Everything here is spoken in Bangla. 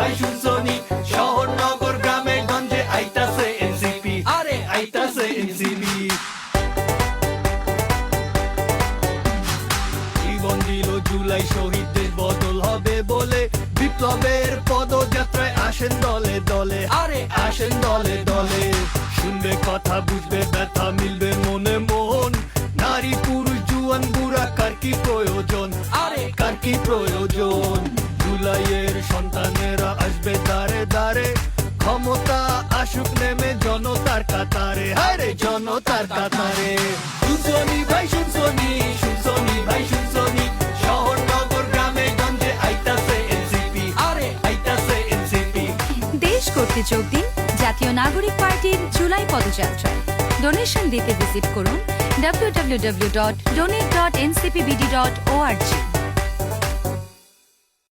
ভাই শুনছনি? শহর নগর গ্রামে গঞ্জে আইতাছে এনসিপি। আরে। আইতাছে এনসিপি। জীবন দিল জুলাই শহীদদের বদল হবে বলে। বিপ্লবের পদযাত্রায় আসেন দলে দলে। আরে। আসেন দলে দলে। শুনবে কথা বুঝবে ব্যথা মিলবে মনে মন। নারী পুরুষ জুয়ান বুড়া কার কি প্রয়োজন? আরে। কার কি প্রয়োজন? আসুক নেমে জনতার কাতারে। আরে জনতার কাতারে। শুনছনি ভাই শুনছনি শুনছনি ভাই শুনছনি শহর নগর গ্রামে গঞ্জে আইতাছে এনসিপি আরে, আইতাছে এনসিপি দেশ করতে যোগ দিন জাতীয় নাগরিক পার্টির জুলাই পদযাত্রায়। ডোনেশন দিতে ভিজিট করুন www.donate.ncpbd.org